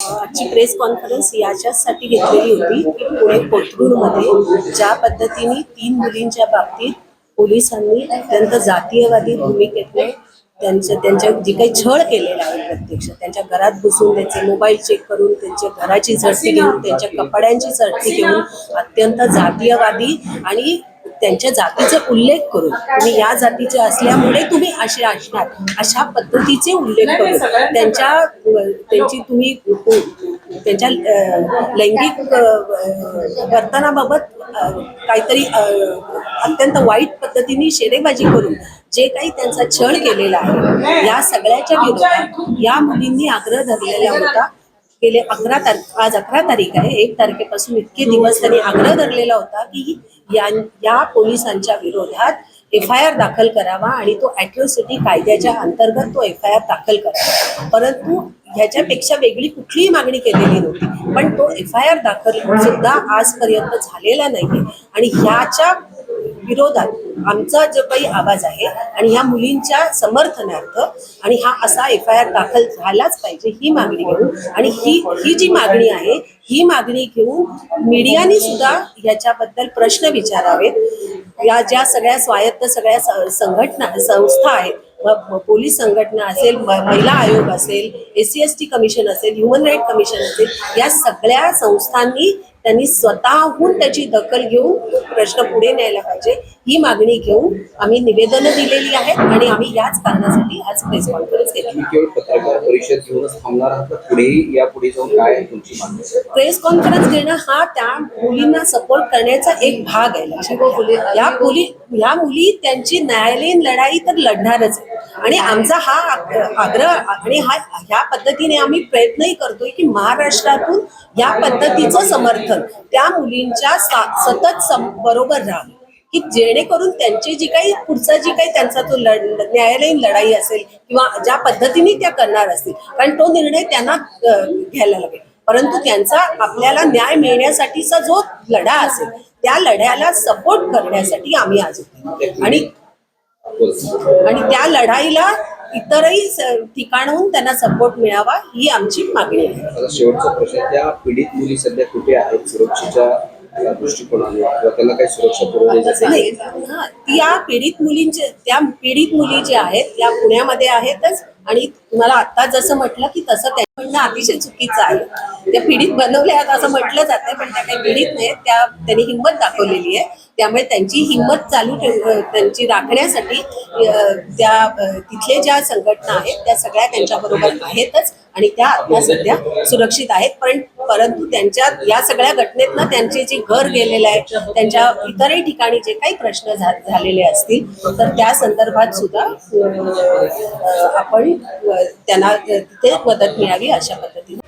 आजची press conference याच्यासाठी घेतलेली होती की पुणे कोथरूडमध्ये ज्या पद्धतीने तीन मुलींच्या बाबतीत पोलिसांनी अत्यंत जातीयवादी भूमिकेतले त्यांच्या त्यांच्या जी काही छळ केलेला आहे प्रत्यक्ष त्यांच्या घरात बसून त्यांचे मोबाईल चेक करून त्यांच्या घराची झडती घेऊन त्यांच्या कपड्यांची झडती घेऊन अत्यंत जातीयवादी आणि त्यांच्या जातीचा उल्लेख करून तुम्ही या जातीचे असल्यामुळे तुम्ही असे असणार अशा पद्धतीचे उल्लेख करून त्यांच्या त्यांची तुम्ही त्यांच्या अ, लैंगिक वर्तनाबाबत काहीतरी अत्यंत वाईट पद्धतीने शेरेबाजी करून जे काही त्यांचा छळ केलेला आहे या सगळ्याच्या विरोधात या मुलींनी आग्रह धरलेला होता. गेले अकरा तारखे आज अकरा तारीख आहे. एक तारखेपासून इतके दिवस त्यांनी आग्रह धरलेला होता की या या पोलिसांच्या विरोधात एफ आय आर दाखल करावा आणि तो अॅट्रॉसिटी कायद्याच्या अंतर्गत तो एफ आय आर दाखल करावा. परंतु ह्याच्यापेक्षा वेगळी कुठलीही मागणी केलेली नव्हती. पण तो एफ आय आर दाखल सुद्धा आजपर्यंत झालेला नाही आणि ह्याच्या विरोधात. आमचा जो काही आवाज आहे आणि ह्या मुलींच्या समर्थनार्थ आणि हा असा एफ आय आर दाखल झालाच पाहिजे ही मागणी घेऊन आणि ही ही जी मागणी आहे ही मागणी घेऊन मीडियाने सुद्धा याच्याबद्दल प्रश्न विचारावेत. या ज्या सगळ्या स्वायत्त सगळ्या संघटना संस्था आहेत पोलीस संघटना असेल महिला आयोग असेल S C S T commission असेल ह्युमन राईट कमिशन असेल या सगळ्या संस्थांनी त्यांनी स्वतःहून त्याची दखल घेऊन प्रश्न पुढे न्यायला पाहिजे. ही मागणी घेऊन आम्ही निवेदनं दिलेली आहेत आणि आम्ही याच कारणासाठी आज प्रेस कॉन्फरन्स केली तुम्ही केवळ पत्रकार परिषद घेऊनच थांबणार आहात का? पुढेही या पुढे जाऊन काय आहे तुमची मागणी? प्रेस कॉन्फरन्स घेणं हा त्या मुलींना सपोर्ट करण्याचा एक भाग आहे. लक्षात. या मुली या मुली त्यांची न्यायालयीन लढाई तर लढणारच आहे. आणि आमचा हा आग- आग्रह आणि हा ह्या पद्धतीने आम्ही प्रयत्नही करतोय की महाराष्ट्रातून या पद्धतीचं समर्थन त्या मुलींच्या सतत बरोबर राहावं. की जेणेकरून त्यांची जी काही पुढचा जी काही त्यांचा तो लढ न्यायालयीन लढाई असेल किंवा ज्या पद्धतीने त्या करणार असतील कारण तो निर्णय त्यांना घ्यायला लागेल. परंतु त्यांचा आपल्याला न्याय मिळण्यासाठीचा जो लढा असेल त्या लढ्याला सपोर्ट करण्यासाठी आम्ही आज आणि आणि त्या लढाईला इतरही ठिकाणहून ठिकाणाहून त्यांना सपोर्ट मिळावा ही आमची मागणी आहे. शेवटचा प्रश्न त्या पीडित मुली सध्या कुठे आहेत? सुरक्षेच्या अ, दृष्टिकोनाने किंवा त्यांना काही सुरक्षा पुरवली जाते नाही. त्या पीडित मुलींचे त्या पीडित मुली ज्या आहेत त्या पुण्यामध्ये आहेतच. आणि तुम्हाला आता जसं म्हटलं की तसं त्या म्हणणं अतिशय चुकीचं आहे. त्या पीडित बनवल्या आहेत असं म्हटलं जाते पण त्या काही पीडित नाहीत. त्या त्यांनी हिंमत दाखवलेली आहे. त्यामुळे त्यांची हिंमत चालू ठेव त्यांची राखण्यासाठी त्या तिथले ज्या संघटना आहेत त्या सगळ्या त्यांच्याबरोबर आहेतच. आणि त्या आता सध्या सुरक्षित आहेत. पण परंतु त्यांच्या या सगळ्या घटनेतनं त्यांचे जे घर गेलेलं आहे त्यांच्या इतरही ठिकाणी जे काही प्रश्न झालेले असतील तर त्या संदर्भात सुद्धा आपण त्यांना तिथे मदत मिळावी अशा पद्धतीने.